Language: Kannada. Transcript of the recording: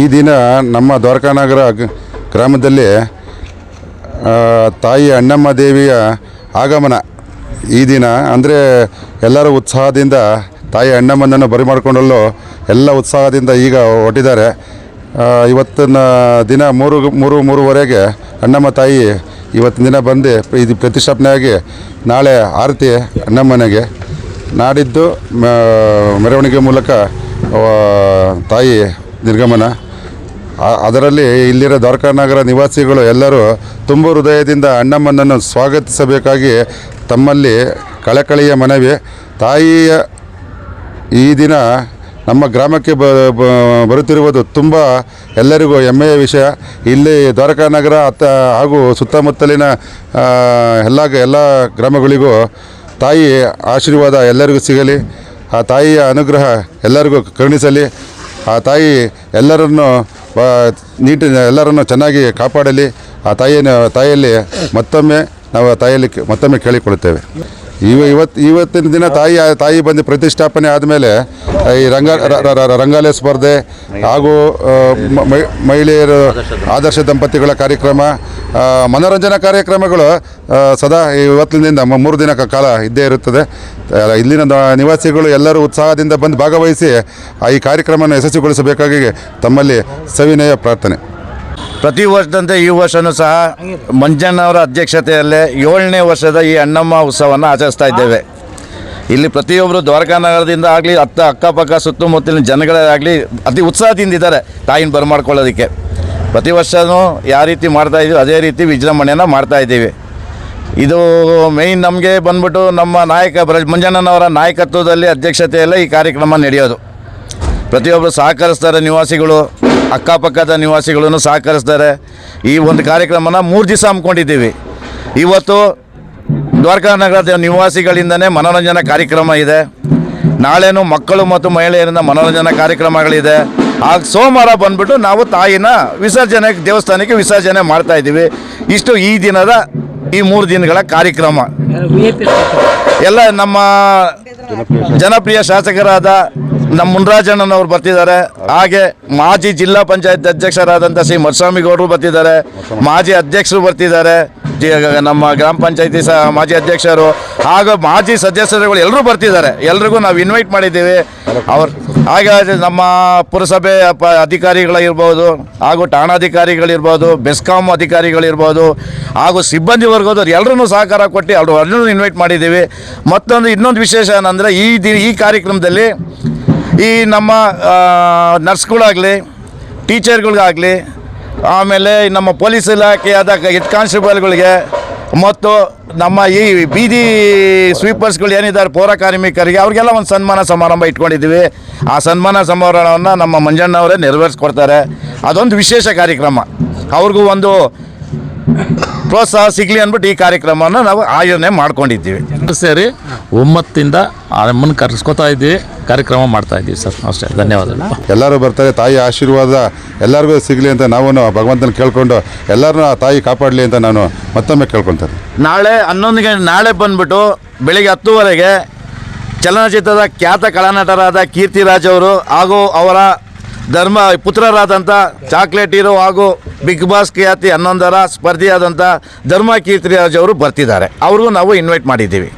ಈ ದಿನ ನಮ್ಮ ದ್ವಾರಕಾನಗರ ಗ್ರಾಮದಲ್ಲಿ ತಾಯಿ ಅಣ್ಣಮ್ಮ ದೇವಿಯ ಆಗಮನ ಈ ದಿನ. ಅಂದರೆ ಎಲ್ಲರೂ ಉತ್ಸಾಹದಿಂದ ತಾಯಿ ಅಣ್ಣಮ್ಮನನ್ನು ಬರಿ ಮಾಡಿಕೊಂಡಲ್ಲೂ ಎಲ್ಲ ಉತ್ಸಾಹದಿಂದ ಈಗ ಹೊಟ್ಟಿದ್ದಾರೆ ಇವತ್ತಿನ ದಿನ ಮೂರು ಮೂರು, ಮೂರುವರೆಗೆ ಅಣ್ಣಮ್ಮ ತಾಯಿ ಇವತ್ತಿನ ದಿನ ಬಂದು ಇದು ಪ್ರತಿಷ್ಠಾಪನೆಯಾಗಿ ನಾಳೆ ಆರತಿ ಅಣ್ಣಮ್ಮನೆಗೆ ನಾಡಿದ್ದು ಮೆರವಣಿಗೆ ಮೂಲಕ ತಾಯಿ ನಿರ್ಗಮನ. ಅದರಲ್ಲಿ ಇಲ್ಲಿರೋ ದ್ವಾರಕಾನಗರ ನಿವಾಸಿಗಳು ಎಲ್ಲರೂ ತುಂಬ ಹೃದಯದಿಂದ ಅಣ್ಣಮ್ಮನನ್ನು ಸ್ವಾಗತಿಸಬೇಕಾಗಿ ತಮ್ಮಲ್ಲಿ ಕಳಕಳಿಯ ಮನವಿ. ತಾಯಿಯ ಈ ದಿನ ನಮ್ಮ ಗ್ರಾಮಕ್ಕೆ ಬ ಬರುತ್ತಿರುವುದು ತುಂಬ ಎಲ್ಲರಿಗೂ ಹೆಮ್ಮೆಯ ವಿಷಯ. ಇಲ್ಲಿ ದ್ವಾರಕಾನಗರ ಅತ್ತ, ಹಾಗೂ ಸುತ್ತಮುತ್ತಲಿನ ಎಲ್ಲ ಎಲ್ಲ ಗ್ರಾಮಗಳಿಗೂ ತಾಯಿ ಆಶೀರ್ವಾದ ಎಲ್ಲರಿಗೂ ಸಿಗಲಿ. ಆ ತಾಯಿಯ ಅನುಗ್ರಹ ಎಲ್ಲರಿಗೂ ಕರುಣಿಸಲಿ. ಆ ತಾಯಿ ಎಲ್ಲರನ್ನು ನೀಟಿನ ನೀಟಿ, ಎಲ್ಲರನ್ನು ಚೆನ್ನಾಗಿ ಕಾಪಾಡಲಿ. ಆ ತಾಯಿಯ ತಾಯಿಯಲ್ಲಿ ಮತ್ತೊಮ್ಮೆ ನಾವು ತಾಯಿಯಲ್ಲಿ ಮತ್ತೊಮ್ಮೆ ಕೇಳಿಕೊಳ್ಳುತ್ತೇವೆ. ಇವ ಇವತ್ತು ಇವತ್ತಿನ ದಿನ ತಾಯಿ ತಾಯಿ ಬಂದು ಪ್ರತಿಷ್ಠಾಪನೆ ಆದಮೇಲೆ, ಈ ರಂಗ ರಂಗಾಲಯ ಸ್ಪರ್ಧೆ ಹಾಗೂ ಮಹಿಳೆಯರು ಆದರ್ಶ ದಂಪತಿಗಳ ಕಾರ್ಯಕ್ರಮ ಮನೋರಂಜನಾ ಕಾರ್ಯಕ್ರಮಗಳು ಸದಾ ಇವತ್ತಿನಿಂದ ಮೂರು ದಿನ ಕಾಲ ಇದ್ದೇ ಇರುತ್ತದೆ. ಇಲ್ಲಿನ ನಿವಾಸಿಗಳು ಎಲ್ಲರೂ ಉತ್ಸಾಹದಿಂದ ಬಂದು ಭಾಗವಹಿಸಿ ಈ ಕಾರ್ಯಕ್ರಮವನ್ನು ಯಶಸ್ವಿಗೊಳಿಸಬೇಕಾಗಿ ತಮ್ಮಲ್ಲಿ ಸವಿನಯ ಪ್ರಾರ್ಥನೆ. ಪ್ರತಿ ವರ್ಷದಂತೆ ಈ ವರ್ಷನೂ ಸಹ ಮಂಜಣ್ಣವರ ಅಧ್ಯಕ್ಷತೆಯಲ್ಲೇ ಏಳನೇ ವರ್ಷದ ಈ ಅಣ್ಣಮ್ಮ ಉತ್ಸವವನ್ನು ಆಚರಿಸ್ತಾ ಇದ್ದೇವೆ. ಇಲ್ಲಿ ಪ್ರತಿಯೊಬ್ಬರು ದ್ವಾರಕಾನಗರದಿಂದ ಆಗಲಿ, ಅತ್ತ ಅಕ್ಕಪಕ್ಕ ಸುತ್ತಮುತ್ತಲಿನ ಜನಗಳೇ ಆಗಲಿ ಅತಿ ಉತ್ಸಾಹದಿಂದ ಇದ್ದಾರೆ ತಾಯಿನ ಬರಮಾಡ್ಕೊಳ್ಳೋದಕ್ಕೆ. ಪ್ರತಿ ವರ್ಷವೂ ಯಾವ ರೀತಿ ಮಾಡ್ತಾ ಇದೀವಿ, ಅದೇ ರೀತಿ ವಿಜೃಂಭಣೆಯನ್ನು ಮಾಡ್ತಾ ಇದ್ದೀವಿ. ಇದು ಮೇಯ್ನ್ ನಮಗೆ ಬಂದ್ಬಿಟ್ಟು ನಮ್ಮ ನಾಯಕ ಬ್ರ ಮಂಜಣ್ಣನವರ ನಾಯಕತ್ವದಲ್ಲಿ ಅಧ್ಯಕ್ಷತೆಯಲ್ಲೇ ಈ ಕಾರ್ಯಕ್ರಮ ನಡೆಯೋದು. ಪ್ರತಿಯೊಬ್ಬರು ಸಹಕರಿಸ್ತಾರೆ ನಿವಾಸಿಗಳು, ಅಕ್ಕಪಕ್ಕದ ನಿವಾಸಿಗಳನ್ನು ಸಹಕರಿಸ್ತಾರೆ. ಈ ಒಂದು ಕಾರ್ಯಕ್ರಮನ ಮೂರು ದಿವಸ ಹಮ್ಮಿಕೊಂಡಿದ್ದೀವಿ. ಇವತ್ತು ದ್ವಾರಕಾ ನಗರದ ನಿವಾಸಿಗಳಿಂದನೇ ಮನೋರಂಜನಾ ಕಾರ್ಯಕ್ರಮ ಇದೆ. ನಾಳೆನೂ ಮಕ್ಕಳು ಮತ್ತು ಮಹಿಳೆಯರಿಂದ ಮನೋರಂಜನಾ ಕಾರ್ಯಕ್ರಮಗಳಿದೆ. ಆಗ ಸೋಮವಾರ ಬಂದ್ಬಿಟ್ಟು ನಾವು ತಾಯಿನ ವಿಸರ್ಜನೆ, ದೇವಸ್ಥಾನಕ್ಕೆ ವಿಸರ್ಜನೆ ಮಾಡ್ತಾ ಇದ್ದೀವಿ. ಇಷ್ಟು ಈ ದಿನದ, ಈ ಮೂರು ದಿನಗಳ ಕಾರ್ಯಕ್ರಮ. ಎಲ್ಲ ನಮ್ಮ ಜನಪ್ರಿಯ ಶಾಸಕರಾದ ನಮ್ಮ ಮುನ್ರಾಜಣ್ಣನವರು ಬರ್ತಿದ್ದಾರೆ. ಹಾಗೆ ಮಾಜಿ ಜಿಲ್ಲಾ ಪಂಚಾಯತ್ ಅಧ್ಯಕ್ಷರಾದಂಥ ಶ್ರೀ ಮರ್ಸ್ವಾಮಿ ಗೌಡರು ಬರ್ತಿದ್ದಾರೆ. ಮಾಜಿ ಅಧ್ಯಕ್ಷರು ಬರ್ತಿದ್ದಾರೆ. ಜಿ- ನಮ್ಮ ಗ್ರಾಮ ಪಂಚಾಯತಿ ಸಹ ಮಾಜಿ ಅಧ್ಯಕ್ಷರು ಹಾಗೂ ಮಾಜಿ ಸದಸ್ಯರುಗಳು ಎಲ್ಲರೂ ಬರ್ತಿದ್ದಾರೆ. ಎಲ್ರಿಗೂ ನಾವು ಇನ್ವೈಟ್ ಮಾಡಿದ್ದೀವಿ. ಅವ್ರು ಹಾಗಾಗಿ ನಮ್ಮ ಪುರಸಭೆ ಪ ಅಧಿಕಾರಿಗಳಿರ್ಬೋದು ಹಾಗೂ ಠಾಣಾಧಿಕಾರಿಗಳಿರ್ಬೋದು ಬೆಸ್ಕಾಂ ಅಧಿಕಾರಿಗಳಿರ್ಬೋದು ಹಾಗೂ ಸಿಬ್ಬಂದಿ ವರ್ಗದವ್ರು ಎಲ್ಲರೂ ಸಹಕಾರ ಕೊಟ್ಟು ಅವರು ಎಲ್ಲರೂ ಇನ್ವೈಟ್ ಮಾಡಿದ್ದೀವಿ. ಮತ್ತೊಂದು ಇನ್ನೊಂದು ವಿಶೇಷ ಏನಂದರೆ ಈ ದಿ ಈ ಕಾರ್ಯಕ್ರಮದಲ್ಲಿ ಈ ನಮ್ಮ ನರ್ಸ್ಗಳಾಗಲಿ, ಟೀಚರ್ಗಳಿಗಾಗಲಿ ಆಮೇಲೆ ನಮ್ಮ ಪೊಲೀಸ್ ಇಲಾಖೆಯಾದ ಹೆಡ್ ಕಾನ್ಸ್ಟೇಬಲ್ಗಳಿಗೆ ಮತ್ತು ನಮ್ಮ ಈ ಬೀದಿ ಸ್ವೀಪರ್ಸ್ಗಳು ಏನಿದ್ದಾರೆ ಪೌರ ಕಾರ್ಮಿಕರಿಗೆ ಅವ್ರಿಗೆಲ್ಲ ಒಂದು ಸನ್ಮಾನ ಸಮಾರಂಭ ಇಟ್ಕೊಂಡಿದ್ದೀವಿ. ಆ ಸನ್ಮಾನ ಸಮಾರಂಭವನ್ನು ನಮ್ಮ ಮಂಜಣ್ಣವರೇ ನೆರವೇರಿಸ್ಕೊಡ್ತಾರೆ. ಅದೊಂದು ವಿಶೇಷ ಕಾರ್ಯಕ್ರಮ. ಅವ್ರಿಗೂ ಒಂದು ಪ್ರೋತ್ಸಾಹ ಸಿಗಲಿ ಅಂದ್ಬಿಟ್ಟು ಈ ಕಾರ್ಯಕ್ರಮವನ್ನು ನಾವು ಆಯೋಜನೆ ಮಾಡ್ಕೊಂಡಿದ್ದೀವಿ. ಸೇರಿ ಒಮ್ಮತ್ತಿಂದ ಅಮ್ಮನ ಕರೆಸ್ಕೊತಾ ಇದ್ದೀವಿ ಕಾರ್ಯಕ್ರಮ ಮಾಡ್ತಾ ಇದ್ದೀವಿ ಸರ್. ಅಷ್ಟೇ ಧನ್ಯವಾದಗಳು. ಎಲ್ಲರೂ ಬರ್ತಾರೆ ತಾಯಿ ಆಶೀರ್ವಾದ ಎಲ್ಲರಿಗೂ ಸಿಗಲಿ ಅಂತ ನಾವು ಭಗವಂತನ ಕೇಳ್ಕೊಂಡು ಎಲ್ಲರನ್ನೂ ಆ ತಾಯಿ ಕಾಪಾಡಲಿ ಅಂತ ನಾನು ಮತ್ತೊಮ್ಮೆ ಕೇಳ್ಕೊತಾರೆ ನಾಳೆ ಹನ್ನೊಂದಿಗೆ ನಾಳೆ ಬಂದ್ಬಿಟ್ಟು ಬೆಳಿಗ್ಗೆ ಹತ್ತುವರೆಗೆ ಚಲನಚಿತ್ರದ ಖ್ಯಾತ ಕಲಾನಟರಾದ ಕೀರ್ತಿರಾಜ್ ಅವರು ಹಾಗೂ ಅವರ ಧರ್ಮ ಪುತ್ರರಾದಂಥ ಚಾಕ್ಲೇಟ್ ಹೀರೋ ಹಾಗೂ ಬಿಗ್ ಬಾಸ್ ಖ್ಯಾತಿ ಹನ್ನೊಂದರ ಸ್ಪರ್ಧಿಯಾದಂಥ ಧರ್ಮ ಕೀರ್ತಿರಾಜ್ ಅವರು ಬರ್ತಿದ್ದಾರೆ. ಅವ್ರಿಗೂ ನಾವು ಇನ್ವೈಟ್ ಮಾಡಿದ್ದೀವಿ.